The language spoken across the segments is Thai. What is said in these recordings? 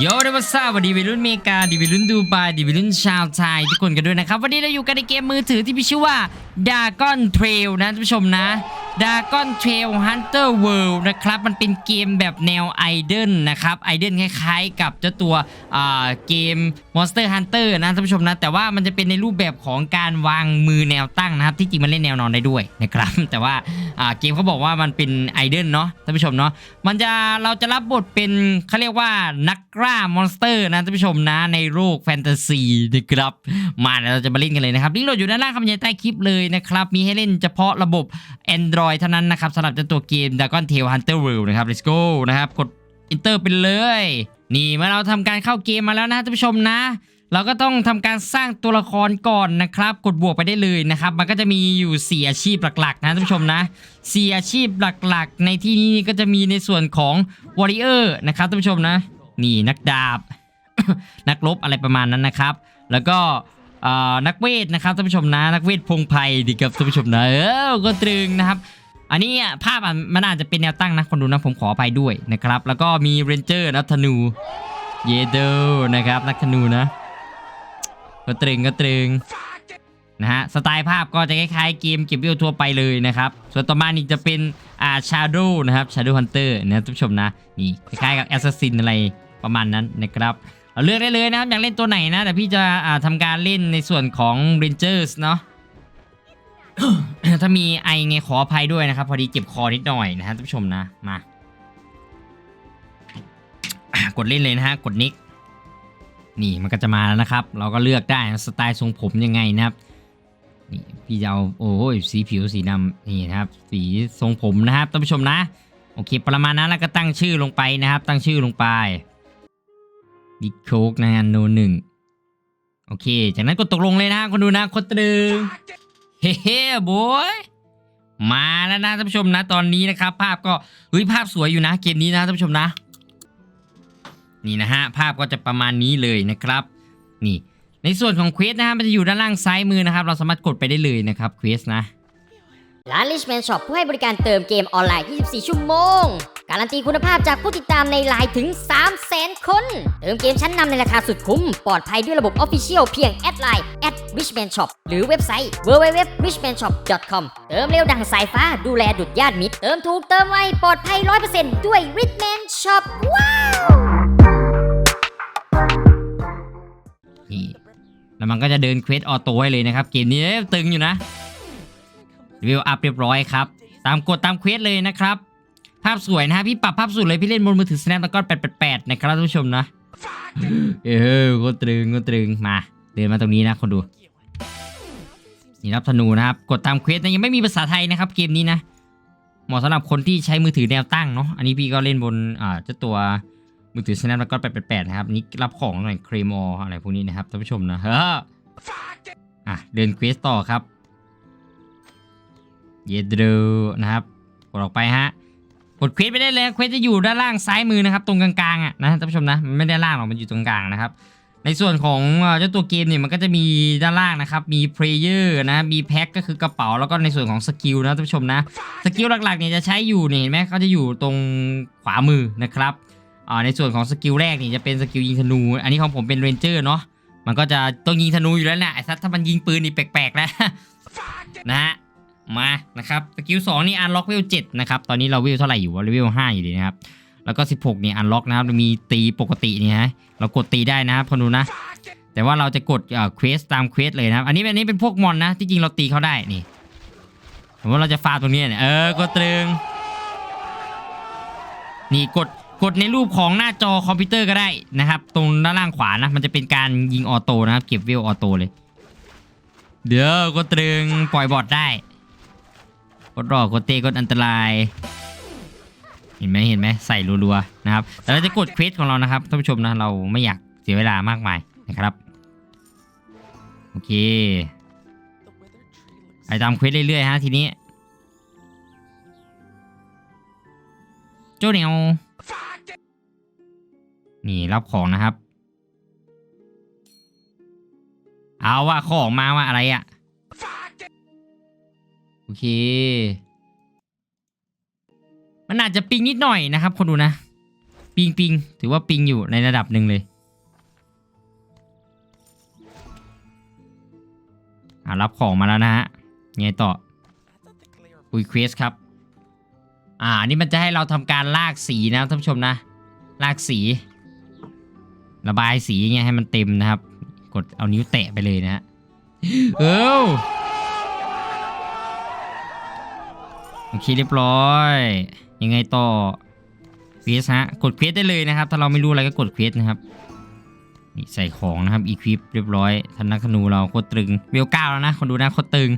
โยเดวัสวัสดีวัยรุ่นเมกาดีวัยรุ่นดูไบดีวัยรุ่นชาวไทยทุกคนกันด้วยนะครับ วันนี้เราอยู่กันในเกมมือถือที่มีชื่อว่าดากอนเทรลนะท่านผู้ชมนะ Dragon Trail Hunter World นะครับ มันเป็นเกมแบบแนวไอเดนนะครับไอเดนคล้ายๆ กับเจ้าตัวอ่าเกม Monster Hunter นะท่านผู้ชมนะ แต่ว่ามันจะเป็นในรูปแบบของการวางมือแนวตั้งนะครับ ที่จริงมันเล่นแนวนอนได้ด้วยนะครับ แต่ว่าเกมเขาบอกว่ามันเป็นไอเดนเนาะท่านผู้ชมเนาะมันจะเราจะรับบทเป็นเขาเรียกว่านักกล้ามอนสเตอร์นะท่านผู้ชมนะในโลกแฟนตาซีนะครับมาเราจะมาเล่นกันเลยนะครับลิงก์โหลดอยู่ด้านล่างคำบรรยายใต้คลิปเลยนะครับมีให้เล่นเฉพาะระบบ Android เท่านั้นนะครับสำหรับเจ้าตัวเกม Dragon Tail Hunter World นะครับ let's go นะครับ กด Enter ไปเลย นี่เมื่อเราทำการเข้าเกมมาแล้วนะท่านผู้ชมนะเราก็ต้องทำการสร้างตัวละครก่อนนะครับ กดบวกไปได้เลยนะครับ มันก็จะมีอยู่ 4 อาชีพหลักๆ นะท่านผู้ชมนะ 4 อาชีพหลักๆ ในที่นี้ก็จะมีในส่วนของ Warrior นะครับท่านผู้ชมนะ นี่นักดาบ นักรบอะไรประมาณนั้นนะครับ แล้วก็นักเวทนะครับท่านผู้ชมนะ นักเวทพงไพรดีครับท่านผู้ชมนะเออก็ตรึงนะครับ อันนี้ภาพมันอาจจะเป็นแนวตั้งนะคนดูนะผมขออภัยด้วยนะครับ แล้วก็มีเรนเจอร์นักธนู เยเดอนะครับนักธนูนะก็ตรึงก็ตรึงนะฮะสไตล์ภาพก็จะคล้ายๆเกมเก็บวิวทั่วไปเลยนะครับ ส่วนต่อมานี่จะเป็นอ่าชาโดนะครับชาโดฮันเตอร์นะท่านผู้ชมนะนี่คล้ายๆกับแอสซัสซินอะไรประมาณนั้นนะครับเอาเลือกได้เลยนะครับอยากเล่นตัวไหนนะแต่พี่จะอ่าทำการเล่นในส่วนของ Rangers เนาะ ถ้ามีไอไงขออภัยด้วยนะครับ พอดีเจ็บคอนิดหน่อยนะฮะท่านผู้ชมนะมากดเล่นเลยนะฮะกดนิกนี่มันก็จะมาแล้วนะครับ เราก็เลือกได้นะสไตล์ทรงผมยังไงนะครับนี่พี่จะเอาโอ้ยสีผิวสีดำนี่นะครับ สีทรงผมนะครับท่านผู้ชมนะโอเค ประมาณนั้นแล้วก็ตั้งชื่อลงไปนะครับ ตั้งชื่อลงไปดิโคกนะฮะโนหนึ่งโอเค จากนั้นกดตกลงเลยนะคนดูนะคนตรึง เฮ้บอยมาแล้วนะท่านผู้ชมนะตอนนี้นะครับ ภาพก็เฮ้ยภาพสวยอยู่นะเกมนี้นะท่านผู้ชมนะ นี่นะฮะภาพก็จะประมาณนี้เลยนะครับ นี่ ในส่วนของเควสนะฮะมันจะอยู่ด้านล่างซ้ายมือนะครับ เราสามารถกดไปได้เลยนะครับเควสนะร้าน Richman Shop ผู้ให้บริการเติมเกมออนไลน์ 24 ชั่วโมง การันตีคุณภาพจากผู้ติดตามในไลน์ถึง 300,000 คน เติมเกมชั้นนำในราคาสุดคุ้ม ปลอดภัยด้วยระบบ Official เพียงแอดไลน์ at richman shop หรือเว็บไซต์ www.richmanshop.com เติมเร็วดังสายฟ้าดูแลดุดญาติมิตร เติมถูกเติมไวปลอดภัย 100%ด้วย Richman Shop ว้าวนี่แล้วมันก็จะเดินเควสออโต้ให้เลยนะครับ เกมนี้ตึงอยู่นะวิวอัพเรียบร้อยครับ ตามกดตามเควสเลยนะครับ ภาพสวยนะฮะพี่ปรับภาพสุดเลยพี่เล่นบนมือถือ Snapdragon 888 นะครับท่านผู้ชมนะเออก็ตรึงก็ตรึงมาเดินมาตรงนี้นะคนดูนี่รับธนูนะครับกดตามเควสนะยังไม่มีภาษาไทยนะครับ เกมนี้นะเหมาะสำหรับคนที่ใช้มือถือแนวตั้งเนาะอันนี้พี่ก็เล่นบนอ่าเจ้าตัวมือถือ Snapdragon 888 นะครับนี่รับของหน่อยเครมออะไรพวกนี้นะครับท่านผู้ชมนะเฮ้ออะเดินเควสต่อครับ เยดรูนะครับกดออกไปฮะ ดเควสไปได้เลยเควสจะอยู่ด้านล่างซ้ายมือนะครับ ตรงกลางๆอะนะท่านผู้ชมนะมันไม่ได้ล่างหรอกมันอยู่ตรงกลางนะครับในส่วนของเจ้าตัวเกมเนี่ยมันก็จะมีด้านล่างนะครับ มีเพลเยอร์นะมีแพ็คก็คือกระเป๋าแล้วก็ในส่วนของสกิลนะท่านผู้ชมนะสกิลหลักๆเนี่ยจะใช้อยู่เนี่ยเห็นไหมเขาจะอยู่ตรงขวามือนะครับในส่วนของสกิลแรกนี่จะเป็นสกิลยิงธนู อันนี้ของผมเป็นเรนเจอร์เนาะมันก็จะต้องยิงธนูอยู่แล้วแหละซัตถ้ามันยิงปืนนี่แปลกๆแล้วนะฮะ มานะครับสกิลสองนี่อันล็อกเวลเจ็ดนะครับตอนนี้เราเวลเท่าไหร่อยู่วะเวลห้าอยู่ดีนะครับแล้วก็ 16นี่อันล็อกนะครับมีตีปกตินี่ฮะเรากดตีได้นะครับคนดูนะ แต่ว่าเราจะกดเอ่อเควสตามเควสเลยนะครับอันนี้อันนี้เป็นพวกมอนนะที่จริงเราตีเขาได้นี่สมมติเราจะฟาตรงนี้เนี่ยเออกดตรึงนี่กดกดในรูปของหน้าจอคอมพิวเตอร์ก็ได้นะครับ ตรงด้านล่างขวานะ มันจะเป็นการยิงออโต้นะครับเก็บเวลออโต้เลย เดี๋ยวกดตรึงปล่อยบอทได้ กดรอกดเตะกดอันตราย เห็นไหมเห็นไหมใส่รัวๆนะครับ แต่เราจะกดเควสของเรานะครับท่านผู้ชมนะเราไม่อยากเสียเวลามากมายนะครับโอเคไปตามเควสเรื่อยๆฮะทีนี้โจ้เหนียวนี่รับของนะครับ เอาว่าของมาว่าอะไรอะ โอเค มันอาจจะปิงนิดหน่อยนะครับ คนดูนะ ปิงปิงถือว่าปิงอยู่ในระดับหนึ่งเลยอ่ารับของมาแล้วนะฮะไงต่อคุยเควสครับ อ่าอันนี้มันจะให้เราทำการลากสีนะท่านผู้ชมนะ ลากสี ระบายสีเงี้ยให้มันเต็มนะครับ กดเอานิ้วแตะไปเลยนะฮะเออ โอเคเรียบร้อย ยังไงต่อเควสฮะ กดเควสได้เลยนะครับ ถ้าเราไม่รู้อะไรก็กดเควสนะครับ นี่ใส่ของนะครับ อีควิปเรียบร้อยทันนักธนูเราโคตรตึงเวลเก้าแล้วนะ คนดูนะโคตรตึง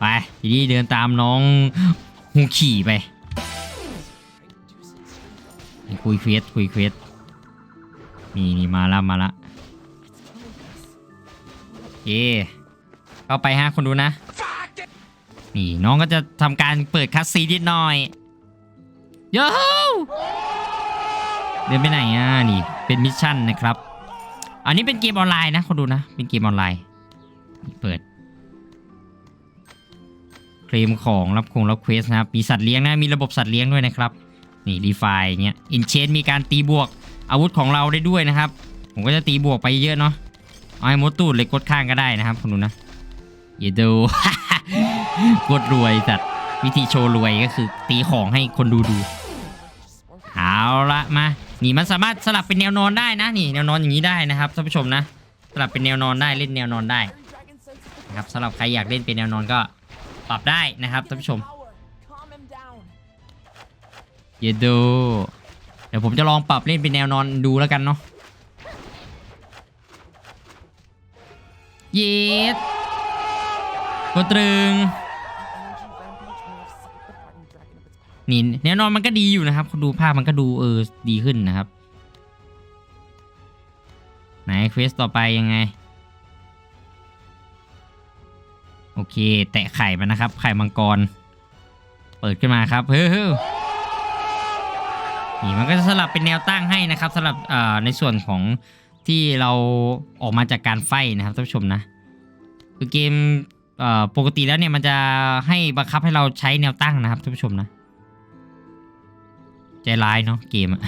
ไป ทีนี้เดินตามน้องฮูขี่ไป คุยเควสคุยเควสนี่นี่มาละมาละเย่เข้าไปฮะคนดูนะ นี่น้องก็จะทำการเปิดคัสซีนิดหน่อยโย่เดินไปไหนอะนี่เป็นมิชชั่นนะครับ อันนี้เป็นเกมออนไลน์นะคนดูนะ เป็นเกมออนไลน์เปิดเคลมของรับคงรับเควสนะครับ มีสัตว์เลี้ยงนะ มีระบบสัตว์เลี้ยงด้วยนะครับ นี่รีไฟเงี้ยอินเชนมีการตีบวกอาวุธของเราได้ด้วยนะครับ ผมก็จะตีบวกไปเยอะเนาะเอาให้มดตูดเลยกดข้างก็ได้นะครับคุณดูนะอย่าดู กดรวยจัดวิธีโชว์รวยก็คือ ตีของให้คนดูดู เอาละมา นี่มันสามารถสลับเป็นแนวนอนได้นะ นี่แนวนอนอย่างนี้ได้นะครับท่านผู้ชมนะ สลับเป็นแนวนอนได้เล่นแนวนอนได้นะครับสำหรับใครอยากเล่นเป็นแนวนอนก็ปรับได้นะครับท่านผู้ชมเยดดูเดี๋ยวผมจะลองปรับเล่นเป็นแนวนอนดูแล้วกันเนาะเย็ด กดตรึงนี่แนวนอนมันก็ดีอยู่นะครับดูภาพมันก็ดูเออดีขึ้นนะครับ ไหนเควสต่อไปยังไง โอเค แตะไข่มานะครับ ไข่มังกร เปิดขึ้นมาครับเฮ้ยนี่มันก็จะสลับเป็นแนวตั้งให้นะครับสำหรับในส่วนของที่เราออกมาจากการไฟนะครับท่านผู้ชมนะคือเกม เอ่อปกติแล้วเนี่ยมันจะให้บังคับให้เราใช้แนวตั้งนะครับท่านผู้ชมนะ ใจร้ายเนาะเกมอะ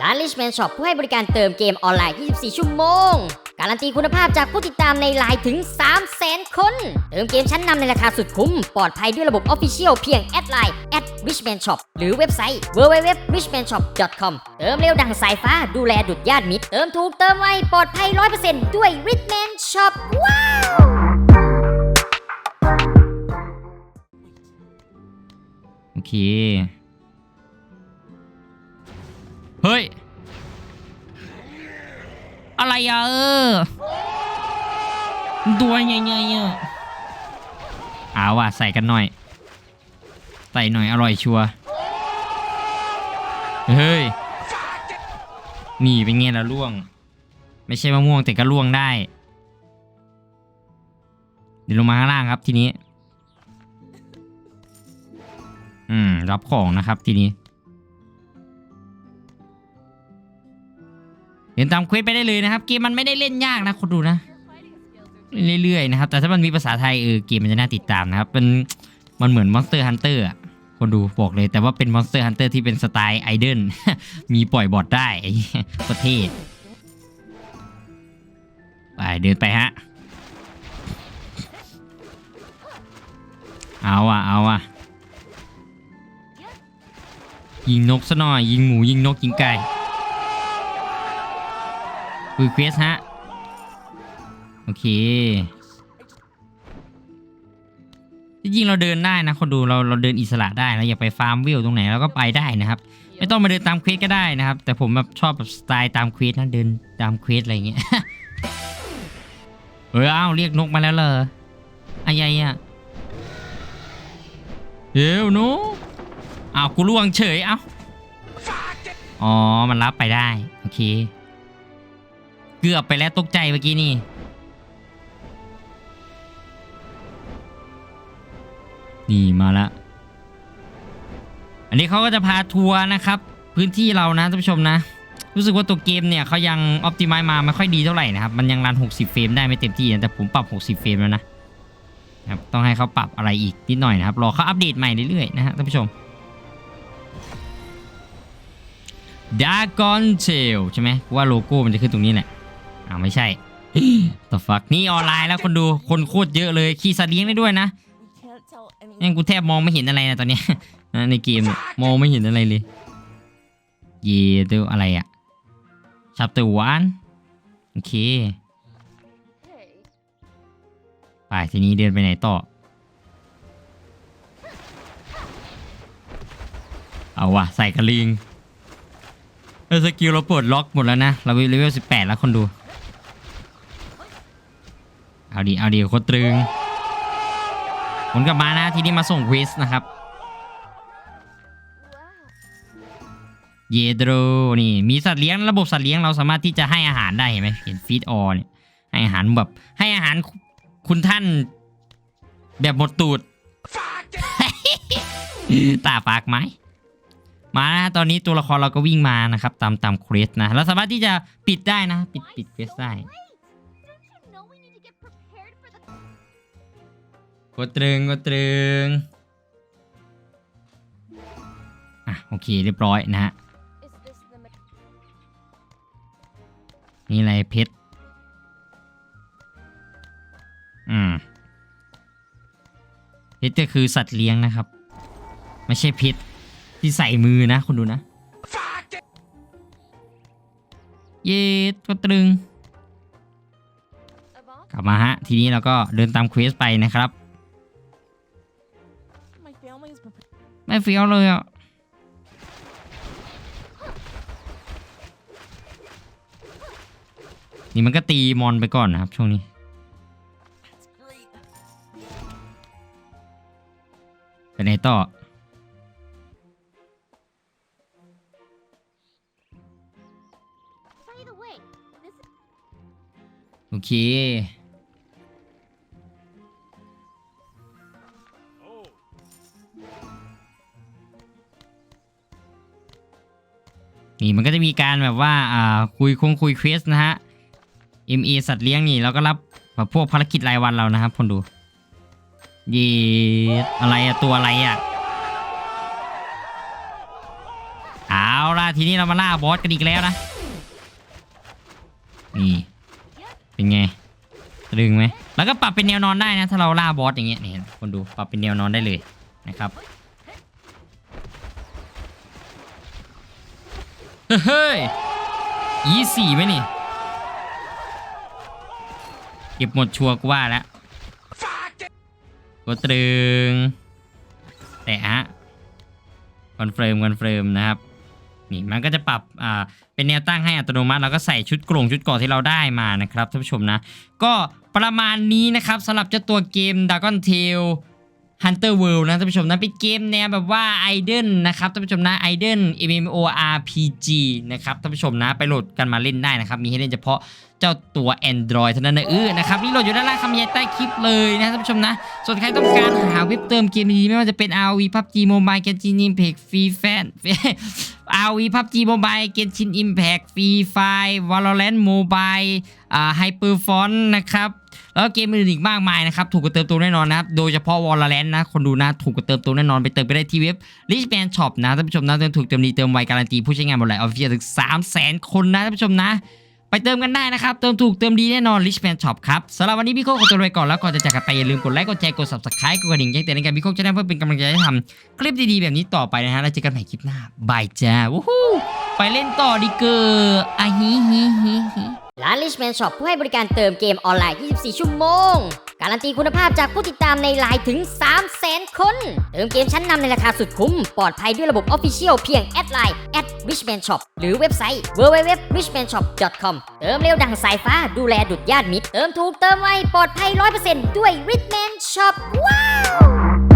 ร้าน Richman Shop ผู้ให้บริการเติมเกมออนไลน์ 24 ชั่วโมง การันตีคุณภาพจากผู้ติดตามในไลน์ถึง 300,000 คน เติมเกมชั้นนำในราคาสุดคุ้ม ปลอดภัยด้วยระบบ Official เพียงแอดไลน์ at richman shop หรือเว็บไซต์ www.richmanshop.com เติมเร็วดังสายฟ้าดูแลดุดญาติมิตร เติมถูกเติมไวปลอดภัย 100%ด้วย Richman Shop ว้าว เค เฮ้ย อะไรอะเออตัวใหญ่ๆอะเอาว่ะใส่กันหน่อย ใส่หน่อยอร่อยชัวร์เฮ้ย นี่เป็นไงล่ะล่วง ไม่ใช่มะม่วงแต่ก็ล่วงได้ เดี๋ยวลงมาข้างล่างครับทีนี้ อืม รับของนะครับทีนี้เดินตามเควสไปได้เลยนะครับ เกมมันไม่ได้เล่นยากนะคนดูนะเรื่อยๆนะครับ แต่ถ้ามันมีภาษาไทยเออเกมมันจะน่าติดตามนะครับมันมันเหมือน Monster Hunter อะคนดูบอกเลยแต่ว่าเป็น Monster Hunter ที่เป็นสไตล์ไอเดนมีปล่อยบอทได้ประเทศไปเดินไปฮะ เอาอะ เอาอะ ยิงนกซะหน่อย ยิงหมูยิงนกยิงไก่คุยเควสฮะ โอเคจริงๆเราเดินได้นะคนดูเราเราเดินอิสระได้นะอยากไปฟาร์มวิวตรงไหนเราก็ไปได้นะครับ ไม่ต้องมาเดินตามเควสก็ได้นะครับ แต่ผมแบบชอบแบบสไตล์ตามเควสนะเดินตามเควสอะไรเงี้ยเอออ้าวเรียกนกมาแล้วเหรออะไรอะเดี๋ยวนู อ้าวกูล่วงเฉยเอ้าอ๋อ มันรับไปได้ โอเค เกือบไปแล้วตกใจเมื่อกี้นี่นี่มาละ อันนี้เขาก็จะพาทัวร์นะครับ พื้นที่เรานะท่านผู้ชมนะ รู้สึกว่าตัวเกมเนี่ยเขายังอ p ติ m i z e มาไม่ค่อยดีเท่าไหร่นะครับ มันยังรัน 60 เฟรมได้ไม่เต็มที่แต่ผมปรับ 60 เฟรมแล้วนะนะครับต้องให้เขาปรับอะไรอีกนิดหน่อยนะครับ รอเขาอัปเดตใหม่เรื่อยๆนะฮะท่านผู้ชม Dragon Trail ใช่ไหมว่าโลโก้มันจะขึ้นตรงนี้แหละอ้าวไม่ใช่ต่อฟักนี่ออนไลน์แล้วคนดูคนโคตรเยอะเลยขี่สัตว์เลี้ยงได้ด้วยนะยังกูแทบมองไม่เห็นอะไรนะตอนนี้ในเกมมองไม่เห็นอะไรเลย เย่เดอะไรอะชับตัววานโอเคไปทีนี้เดินไปไหนต่อ เอาวะใส่กระลิง ออสกิลเราปลดล็อกหมดแล้วนะ เราเลเวล18แปดแล้วคนดู เอาดีเอาดีโคตรตรึงผลกลับมานะทีนี้มาส่งเควสนะครับ เยโดรนี่มีสัตว์เลี้ยงระบบสัตว์เลี้ยงเราสามารถที่จะให้อาหารได้เห็นไหมเห็นฟีดออเนี่ยให้อาหารแบบให้อาหารคุณท่านแบบหมดตูดตาปากไหม มานะตอนนี้ตัวละครเราก็วิ่งมานะครับตามตามเควสนะเราสามารถที่จะปิดได้นะ ปิดปิดเควสได้กดตรึงกดตรึงอะโอเคเรียบร้อยนะฮะนี่อะไรเพชรอืมเพชรก็คือสัตว์เลี้ยงนะครับ ไม่ใช่เพช รที่ใส่มือนะคุณดูนะ เย็ดก็ตรึง กลับมาฮะ ทีนี้เราก็เดินตามเควสไปนะครับ ไม่เฟี้ยวเลยอะนี่มันก็ตีมอนไปก่อนนะครับ ช่วงนี้ ไปไหนต่อ เค นี่มันก็จะมีการแบบว่าอ่าคุยคงคุยเควสนะฮะ MA สัตว์เลี้ยงนี่เราก็รับแบบพวกภารกิจรายวันเรานะครับคนดูยีอะไรอะตัวอะไรอะเอาล่ะทีนี้เรามาล่าบอสกันอีกแล้วนะ นี่ เป็นไงตึงไหมแล้วก็ปรับเป็นแนวนอนได้นะ ถ้าเราล่าบอสอย่างเงี้ยเนี่คนดูปรับเป็นแนวนอนได้เลยนะครับเฮ้ยยี่สี่ไหมนี่เก็บหมดชัวร์กูว่าแล้วก็ตรึง แต่ฮะคอนเฟิร์มคอนเฟิร์มนะครับ นี่มันก็จะปรับอ่า เป็นแนวตั้งให้อัตโนมัติ แล้วก็ใส่ชุดกรงชุดเกราะที่เราได้มานะครับท่านผู้ชมนะ ก็ประมาณนี้นะครับสำหรับเจ้าตัวเกม Dragon Tail Hunter World นะท่านผู้ชมนะเป็นเกมแนวแบบว่า Idol นะครับท่านผู้ชมนะ Idol MMORPG นะครับท่านผู้ชมนะไปโหลดกันมาเล่นได้นะครับมีให้เล่นเฉพาะ เจ้าตัว Android เท่านั้นนะเออนะครับนี่โหลดอยู่ด้านล่างคำบรรยายใต้คลิปเลยนะท่านผู้ชมนะ ส่วนใครต้องการหาเว็บเติมเกมดีๆไม่ว่าจะเป็น ROV PUBG Mobile Genshin Impact Free Fan ROV PUBG Mobile Genshin Impact Free Fire Valorant Mobile อ่า Hyperfont นะครับ แล้วก็เกมอื่นอีกมากมายนะครับ ถูกกว่าเติมตัวแน่นอนนะครับ โดยเฉพาะ Valorant นะ คนดูนะ ถูกกว่าเติมตัวแน่นอน ไปเติมไปได้ที่เว็บ Richman Shop นะท่านผู้ชมนะเติมถูกเติมดีเติมไวการันตีผู้ใช้งานบนไลน์ออฟฟิเชียลถึง3 0 0 0 0 0คนนะท่านผู้ชมนะ ไปเติมกันได้นะครับ เติมถูกเติมดีแน่นอน Richman Shop ครับสำหรับวันนี้พี่โก้ขอตัวไปก่อนแล้วก่อนจะจากกันไปอย่าลืมกดไลค์กดแชร์กด subscribe กดกระดิ่งแจ้งเตือนในการพี่โก้จะได้เพื่อเป็นกำลังใจให้ทำคลิปดีๆแบบนี้ต่อไปนะฮะแล้วเจอกันใหม่คลิปหน้าบายจ้าวู้ฮู้ไปเล่นต่อดีเกอร์อะฮิฮิฮิฮิร้าน Richman Shop ผู้ให้บริการเติมเกมออนไลน์ 24 ชั่วโมง การันตีคุณภาพจากผู้ติดตามในไลน์ถึง 300,000 คน เติมเกมชั้นนำในราคาสุดคุ้ม ปลอดภัยด้วยระบบ Official เพียงแอดไลน์ @richman shop หรือเว็บไซต์ www.richmanshop.com เติมเร็วดังสายฟ้าดูแลดุดญาติมิตร เติมถูกเติมไวปลอดภัย 100%ด้วย Richman Shop ว้าว